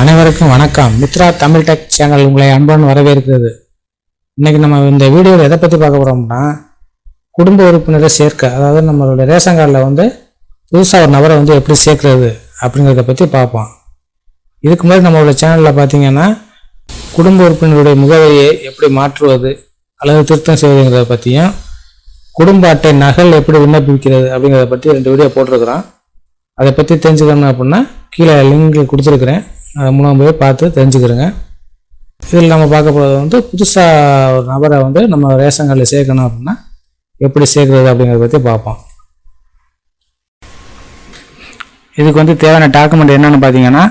அனைவருக்கும் வணக்கம். Mitra Tamil tech channel உங்களை அன்புடன் வரவேற்கிறது. இன்றைக்கி நம்ம இந்த வீடியோவில் எதை பற்றி பார்க்க போகிறோம்னா குடும்ப உறுப்பினரை சேர்க்க அதாவது நம்மளுடைய ரேஷன் கார்டில் வந்து புதுசாக ஒரு நபரை வந்து எப்படி சேர்க்கறது அப்படிங்கிறத பற்றி பார்ப்போம். இதுக்கு முன்னாடி நம்மளோட சேனலில் பார்த்தீங்கன்னா குடும்ப உறுப்பினருடைய முகவரியை எப்படி மாற்றுவது அல்லது திருத்தம் செய்வதுங்கிறத பற்றியும் குடும்ப அட்டை நகல் எப்படி விண்ணப்பிக்கிறது அப்படிங்கிறத பற்றி ரெண்டு வீடியோ போட்டிருக்கிறோம். அதை பற்றி தெரிஞ்சுக்கணும் அப்படின்னா கீழே லிங்க் கொடுத்துருக்குறேன். மூலம் போய் பார்த்து தெரிஞ்சுக்கிறோங்க. இதில் நம்ம பார்க்க போகிறது வந்து புதுசாக ஒரு நபரை வந்து நம்ம ரேஷன் கார்டில் சேர்க்கணும் அப்படின்னா எப்படி சேர்க்குறது அப்படிங்கிறத பற்றி பார்ப்போம். இதுக்கு வந்து தேவையான டாக்குமெண்ட் என்னென்னு பார்த்தீங்கன்னா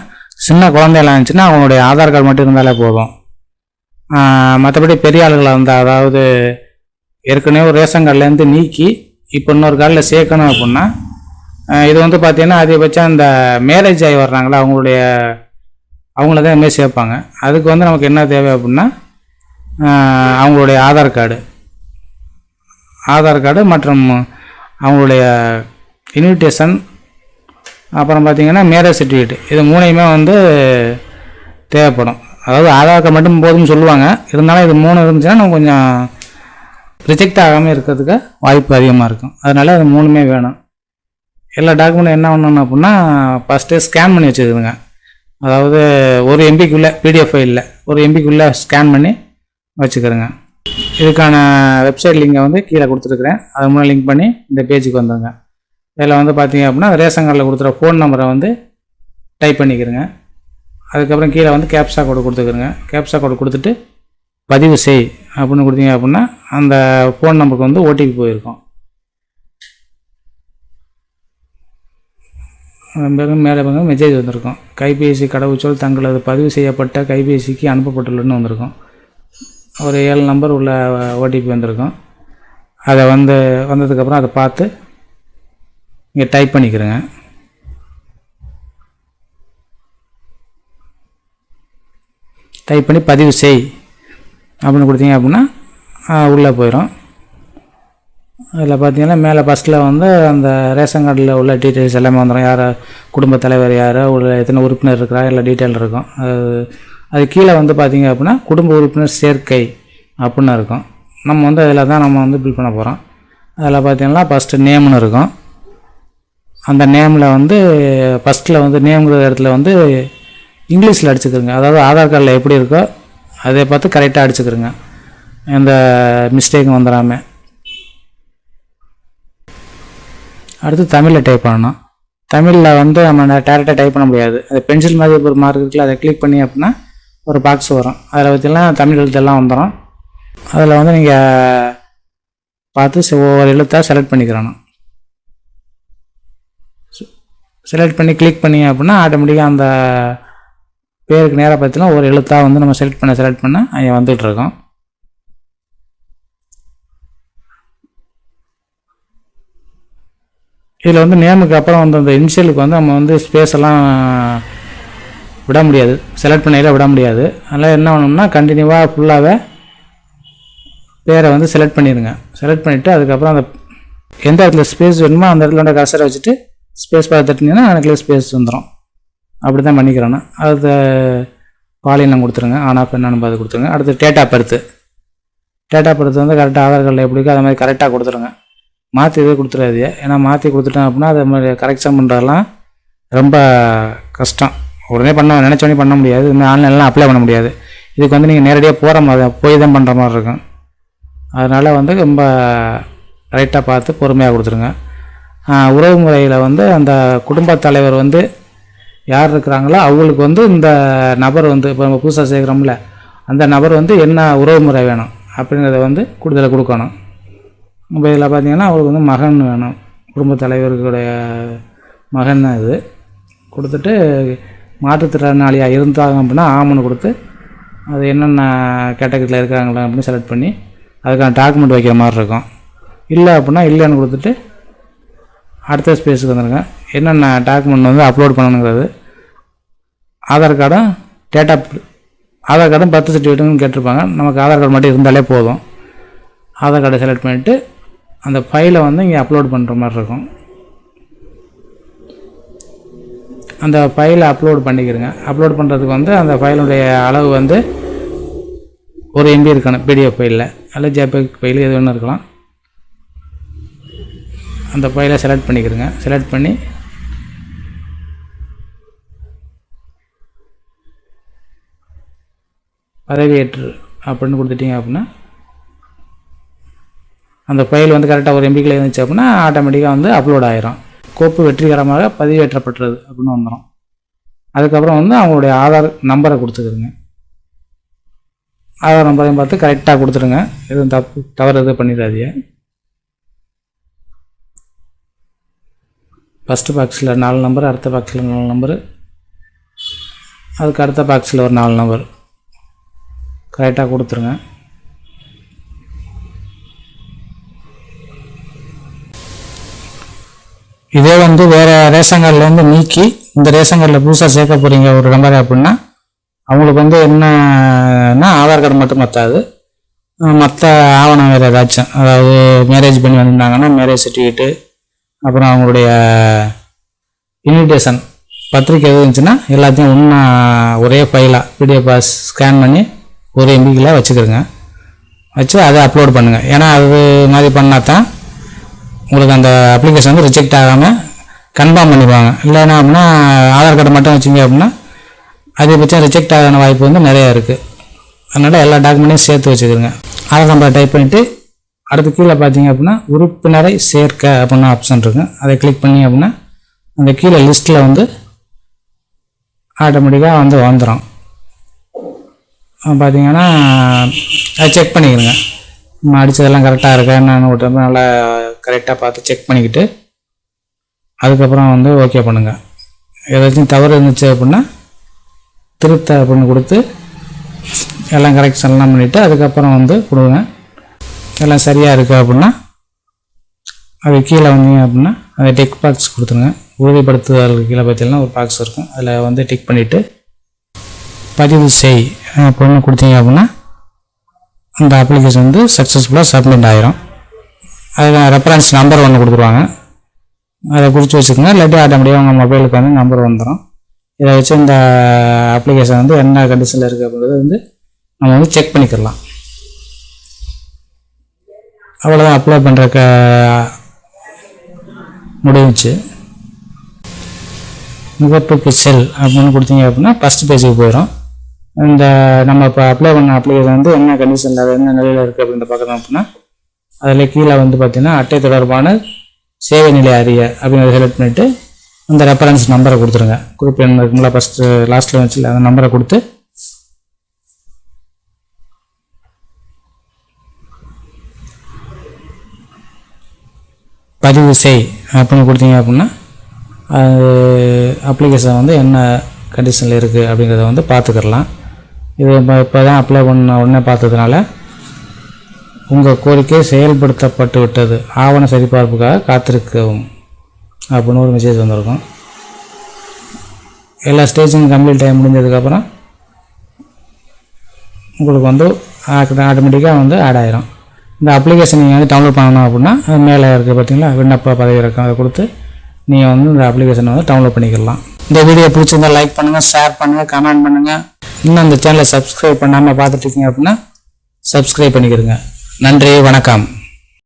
சின்ன குழந்தையெல்லாம் இருந்துச்சுன்னா அவங்களுடைய ஆதார் கார்டு மட்டும் இருந்தாலே போதும். மற்றபடி பெரிய ஆளுகளை இருந்தால் அதாவது ஏற்கனவே ஒரு ரேஷன் கார்டுலேருந்து நீக்கி இப்போ இன்னொரு கார்டில் சேர்க்கணும் அப்படின்னா இது வந்து பார்த்தீங்கன்னா அதிகபட்சம் இந்த மேரேஜ் ஆகி வர்றாங்களா அவங்களுடைய அவங்கள தான் இதுமாரி சேர்ப்பாங்க. அதுக்கு வந்து நமக்கு என்ன தேவை அப்படின்னா அவங்களுடைய ஆதார் கார்டு. ஆதார் கார்டு மற்றும் அவங்களுடைய இன்விடேஷன் அப்புறம் பார்த்திங்கன்னா மேரேஜ் சர்டிஃபிகேட் இது மூணையுமே வந்து தேவைப்படும். அதாவது ஆதார் கார்டு மட்டும் போதும்னு சொல்லுவாங்க. இருந்தாலும் இது மூணு இருந்துச்சுன்னா நம்ம கொஞ்சம் ரிஜெக்ட் ஆகாமல் இருக்கிறதுக்கு வாய்ப்பு அதிகமாக இருக்கும். அதனால் அது மூணுமே வேணும். எல்லா டாக்குமெண்ட் என்ன பண்ணணும் அப்படின்னா ஃபஸ்ட்டு ஸ்கேன் பண்ணி வச்சுக்கோங்க அதாவது ஒரு எம்பிக்குள்ளே பிடிஎஃப் ஃபைலில் ஒரு எம்பிக்குள்ளே ஸ்கேன் பண்ணி வச்சுக்கிறேங்க. இதுக்கான வெப்சைட் லிங்கை வந்து கீழே கொடுத்துருக்குறேன். அது மூலம் லிங்க் பண்ணி இந்த பேஜுக்கு வந்துடுங்க இதில் வந்து பார்த்தீங்க அப்படின்னா ரேஷன் கார்டில் கொடுத்துற ஃபோன் நம்பரை வந்து டைப் பண்ணிக்கிறேங்க. அதுக்கப்புறம் கீழே வந்து கேப்ஷா கோடு கொடுத்துக்கிறேங்க. கேப்ஷா கோடு கொடுத்துட்டு பதிவு செய் அப்படின்னு கொடுத்தீங்க அப்படின்னா அந்த ஃபோன் நம்பருக்கு வந்து ஓடிபி போயிருக்கும். மேலே பாருங்க மெசேஜ் வந்திருக்கும். கைபேசி கடவுச்சொல் தங்களது பதிவு செய்யப்பட்ட கைபேசிக்கு அனுப்பப்பட்டுள்ளன்னு வந்திருக்கும். ஒரு ஏழு நம்பர் உள்ள ஓடிபி வந்திருக்கும். அதை வந்து வந்ததுக்கப்புறம் அதை பார்த்து இங்கே டைப் பண்ணிக்கிறேங்க. டைப் பண்ணி பதிவு செய் அப்படின்னு கொடுத்தீங்க அப்படின்னா உள்ளே போயிடும் அதில் பார்த்தீங்கன்னா மேலே ஃபஸ்ட்டில் வந்து அந்த ரேஷன் கார்டில் உள்ள டீட்டெயில்ஸ் எல்லாமே வந்துடும் யார் குடும்ப தலைவர் யார் உள்ள எத்தனை உறுப்பினர் இருக்கிறா எல்லா டீட்டெயில் இருக்கும். அது அது கீழே வந்து பார்த்தீங்க அப்படின்னா குடும்ப உறுப்பினர் சேர்க்கை அப்படின்னு இருக்கும். நம்ம வந்து அதில் தான் நம்ம வந்து பில் பண்ண போகிறோம் அதில் பார்த்தீங்கன்னா ஃபஸ்ட்டு நேம்னு இருக்கும். அந்த நேமில் வந்து ஃபஸ்ட்டில் வந்து நேம்ங்கிற இடத்துல வந்து இங்கிலீஷில் அடிச்சுக்கிறோங்க. அதாவது ஆதார் கார்டில் எப்படி இருக்கோ அதை பார்த்து கரெக்டாக அடிச்சுக்கிறோங்க. எந்த மிஸ்டேக்கும் வந்துடாமல் அடுத்து தமிழில் டைப் பண்ணணும். தமிழில் வந்து நம்ம டேரெக்டாக டைப் பண்ண முடியாது. அது பென்சில் மாதிரி ஒரு மார்க் இருக்குல்ல அதை கிளிக் பண்ணி அப்படின்னா ஒரு பாக்ஸ் வரும். அதில் பற்றிலாம் தமிழ் எழுத்தெல்லாம் வந்துடும் அதில் வந்து நீங்கள் பார்த்து ஒவ்வொரு எழுத்தாக செலக்ட் பண்ணிக்கிறணும். செலக்ட் பண்ணி கிளிக் பண்ணி அப்படின்னா ஆட்டோமேட்டிக்காக அந்த பேருக்கு நேராக பார்த்தீங்கன்னா ஒரு எழுத்தாக வந்து நம்ம செலக்ட் பண்ண செலக்ட் பண்ண அங்கே வந்துகிட்ருக்கோம் இருக்கோம் இதில் வந்து நேமுக்கு அப்புறம் வந்து அந்த இனிஷியலுக்கு வந்து நம்ம வந்து ஸ்பேஸ் எல்லாம் விட முடியாது. செலக்ட் பண்ணையில் விட முடியாது. அதனால் என்ன பண்ணணும்னா கண்டினியூவாக ஃபுல்லாகவே பேரை வந்து செலக்ட் பண்ணிடுங்க. செலக்ட் பண்ணிவிட்டு அதுக்கப்புறம் அந்த எந்த இடத்துல ஸ்பேஸ் வேணுமோ அந்த இடத்துல கசரை வச்சுட்டு ஸ்பேஸ் பார்த்து தட்டினீங்கன்னா எனக்கு ஸ்பேஸ் வந்துடும் அப்படி தான் பண்ணிக்கிறேன்னு அது பாலினம் கொடுத்துருங்க. ஆனால் என்னன்னு பார்த்து கொடுத்துருங்க. அடுத்து டேட்டா பர்த்து டேட்டா பர்த்து வந்து கரெக்டாக ஆதார் கார்டில் எப்படி இருக்கோ அது மாதிரி கரெக்டாக கொடுத்துருங்க. மாற்றி இதே கொடுத்துடாது ஏன்னா மாற்றி கொடுத்துட்டேன் அப்படின்னா அது மாதிரி கரெக்ஷன் பண்ணுறதெல்லாம் ரொம்ப கஷ்டம். உடனே பண்ண நினச்சோடனே பண்ண முடியாது. இன்னும் ஆன்லைன்லாம் அப்ளை பண்ண முடியாது. இதுக்கு வந்து நீங்கள் நேரடியாக போகிற மாதிரி போய் தான் பண்ணுற மாதிரி இருக்கும். அதனால் வந்து ரொம்ப ரைட்டாக பார்த்து பொறுமையாக கொடுத்துருங்க. உறவு முறையில் வந்து அந்த குடும்பத் தலைவர் வந்து யார் இருக்கிறாங்களோ அவங்களுக்கு வந்து இந்த நபர் வந்து இப்போ நம்ம புதுசாக சேர்க்குறோம்ல அந்த நபர் வந்து என்ன உறவு முறை வேணும் அப்படிங்கிறத வந்து கூடுதலாக கொடுக்கணும். இப்போ இதில் பார்த்தீங்கன்னா அவருக்கு வந்து மகன் வேணும். குடும்ப தலைவர்களுடைய மகன் தான் இது. கொடுத்துட்டு மாற்றுத்திறனாளியாக இருந்தாங்க அப்படின்னா ஆமனு கொடுத்து அது என்னென்ன கேட்டகரியில் இருக்காங்களா அப்படின்னு செலக்ட் பண்ணி அதுக்கான டாக்குமெண்ட் வைக்கிற மாதிரி இருக்கும். இல்லை அப்படின்னா இல்லைன்னு கொடுத்துட்டு அடுத்த ஸ்பேஸுக்கு வந்துடுங்க என்னென்ன டாக்குமெண்ட் வந்து அப்லோட் பண்ணணுங்கிறது ஆதார் கார்டும் டேட்டா ஆதார் கார்டும் பர்த் சர்டிஃபிகேட்டுன்னு கேட்டிருப்பாங்க. நமக்கு ஆதார் கார்டு மட்டும் இருந்தாலே போதும். ஆதார் கார்டை செலக்ட் பண்ணிவிட்டு அந்த ஃபைலை வந்து இங்கே அப்லோட் பண்ணுற மாதிரி இருக்கும். அந்த ஃபைலை அப்லோட் பண்ணிக்கிறங்க. அப்லோட் பண்ணுறதுக்கு வந்து அந்த ஃபைலுடைய அளவு வந்து ஒரு எம்பி இருக்கணும் பிடிஎஃப் ஃபைலில் அல்ல ஜேபெக் ஃபைல் எது ஒன்று இருக்கலாம். அந்த ஃபைலை செலக்ட் பண்ணிக்கிறங்க. செலக்ட் பண்ணி பதவியேற்று அப்படின்னு கொடுத்துட்டீங்க அப்படின்னா அந்த ஃபைல் வந்து கரெக்டாக ஒரு எம்பிக்கில் இருந்துச்சு அப்படின்னா ஆட்டோமேட்டிக்காக வந்து அப்லோட் ஆயிரும். கோப்பு வெற்றிகரமாக பதிவேற்றப்பட்டுறது அப்படின்னு வந்துடும் அதுக்கப்புறம் வந்து அவங்களுடைய ஆதார் நம்பரை கொடுத்துக்கிருங்க ஆதார் நம்பரையும் பார்த்து கரெக்டாக கொடுத்துருங்க எதுவும் தப்பு தவறு எதுவும் பண்ணிடாதீங்க. ஃபஸ்ட்டு பாக்ஸில் நாலு நம்பர் அடுத்த பாக்ஸில் நாலு நம்பரு அதுக்கு அடுத்த பாக்ஸில் ஒரு நாலு நம்பர் கரெக்டாக கொடுத்துருங்க இதே வந்து வேறு ரேஷன் கார்டுலேருந்து நீக்கி இந்த ரேஷன் கார்டில் புதுசாக சேர்க்க போகிறீங்க ஒரு நம்பர் அப்படின்னா அவங்களுக்கு வந்து என்னன்னா ஆதார் கார்டு மட்டும் பத்தாது. மற்ற ஆவணம் வேறு ஏதாச்சும் அதாவது மேரேஜ் பண்ணி வந்திருந்தாங்கன்னா மேரேஜ் சர்டிஃபிகேட்டு அப்புறம் அவங்களுடைய இன்விடேஷன் பத்திரிக்கை எது இருந்துச்சுன்னா எல்லாத்தையும் ஒன்றா ஒரே ஃபைலாக பிடிஎஃபாக ஸ்கேன் பண்ணி ஒரு எம்பிக்கில் வச்சுக்கிறோங்க வச்சு அதை அப்லோட் பண்ணுங்கள் ஏன்னா அது மாதிரி பண்ணால் தான் உங்களுக்கு அந்த அப்ளிகேஷன் வந்து ரிஜெக்ட் ஆகாமல் கன்ஃபார்ம் பண்ணிடுவாங்க இல்லைன்னா அப்படின்னா ஆதார் கார்டு மட்டும் வச்சிங்க அப்படின்னா அதிகபட்சம் ரிஜெக்ட் ஆகான வாய்ப்பு வந்து நிறையா இருக்குது அதனால் எல்லா டாக்குமெண்ட்டையும் சேர்த்து வச்சுக்கிறோங்க. ஆதார் நம்பரை டைப் பண்ணிவிட்டு அடுத்து கீழே பார்த்தீங்க அப்படின்னா உறுப்பினரை சேர்க்க அப்படின்னு ஆப்ஷன் இருக்குது அதை கிளிக் பண்ணி அப்படின்னா அந்த கீழே லிஸ்ட்டில் வந்து ஆட்டோமேட்டிக்காக வந்து வந்துடும் பார்த்தீங்கன்னா அதை செக் பண்ணிக்கிறேங்க. அடித்ததெல்லாம் கரெக்டாக இருக்கா என்னன்னு ஒரு நல்லா கரெக்டாக பார்த்து செக் பண்ணிக்கிட்டு அதுக்கப்புறம் வந்து ஓகே பண்ணுங்கள் ஏதாச்சும் தவறு இருந்துச்சு அப்படின்னா திருத்த அப்படின்னு கொடுத்து எல்லாம் கரெக்ஷன்லாம் பண்ணிவிட்டு அதுக்கப்புறம் வந்து கொடுங்க. எல்லாம் சரியாக இருக்குது அப்படின்னா அது கீழே வந்தீங்க அப்படின்னா அதை டெக் பாக்ஸ் கொடுத்துருங்க. உறுதிப்படுத்துதல் கீழே பார்த்தீங்கன்னா ஒரு பாக்ஸ் இருக்கும். அதில் வந்து டிக் பண்ணிவிட்டு பதிவு செய். அப்படின்னு கொடுத்தீங்க அப்படின்னா அந்த அப்ளிகேஷன் வந்து சக்ஸஸ்ஃபுல்லாக சப்மிட் ஆயிரும். அதில் ரெஃபரன்ஸ் நம்பர் ஒன்று கொடுத்துருவாங்க. அதை குறித்து வச்சுக்கோங்க. இல்லாட்டி ஆட்டோமேட்டிக்காக உங்கள் மொபைலுக்கு வந்து நம்பர் வந்துடும் இதை வச்சு இந்த அப்ளிகேஷன் வந்து என்ன கண்டிஷனில் இருக்குது அப்படின்றத வந்து நம்ம வந்து செக் பண்ணிக்கலாம். அவ்வளோதான் அப்ளை பண்ணுற க முடிஞ்சிச்சு. முகப்புக்கு செல் அப்படின்னு கொடுத்தீங்க அப்படின்னா ஃபஸ்ட் பேஜுக்கு போயிடும் இந்த நம்ம இப்போ அப்ளை பண்ண அப்ளிகேஷன் வந்து என்ன கண்டிஷனில் என்ன நிலையில் இருக்குது அப்படின்னு பார்க்குறோம் அப்படின்னா அதில் கீழே வந்து பார்த்தீங்கன்னா அட்டை தொடர்பான சேவை நிலை அறிய அப்படின்னு செலக்ட் பண்ணிவிட்டு அந்த ரெஃபரன்ஸ் நம்பரை கொடுத்துருங்க. குரூப் எண் இருக்குங்களா ஃபஸ்ட்டு லாஸ்ட்டில் வச்சு அந்த நம்பரை கொடுத்து பதிவு செய் அப்படின்னு கொடுத்தீங்க அப்படின்னா அது அப்ளிகேஷன் வந்து என்ன கண்டிஷனில் இருக்குது அப்படிங்கிறத வந்து பார்த்துக்கிடலாம் இது இப்போ இப்போ தான் அப்ளை பண்ண உடனே பார்த்ததுனால உங்கள் கோரிக்கை செயல்படுத்தப்பட்டு விட்டது. ஆவண சரிபார்ப்புக்காக காத்திருக்கவும் அப்படின்னு ஒரு மெசேஜ் வந்திருக்கும். எல்லா ஸ்டேஜும் கம்ப்ளீட் டைம் முடிஞ்சதுக்கப்புறம் உங்களுக்கு வந்து ஆட்டோமேட்டிக்காக வந்து ஆட் ஆயிரும். இந்த அப்ளிகேஷன் நீங்கள் வந்து டவுன்லோட் பண்ணணும் அப்படின்னா அது மேலே இருக்குது பார்த்தீங்களா? விண்ணப்ப பதவி இருக்கும் அதை கொடுத்து நீங்கள் வந்து இந்த அப்ளிகேஷனை வந்து டவுன்லோட் பண்ணிக்கலாம். இந்த வீடியோ பிடிச்சிருந்தா லைக் பண்ணுங்கள் ஷேர் பண்ணுங்கள் கமெண்ட் பண்ணுங்கள் இன்னும் அந்த சேனலை சப்ஸ்கிரைப் பண்ணாமல் பார்த்துட்டு இருக்கீங்க அப்படின்னா சப்ஸ்கிரைப் பண்ணிக்கிறங்க நன்றி வணக்கம்.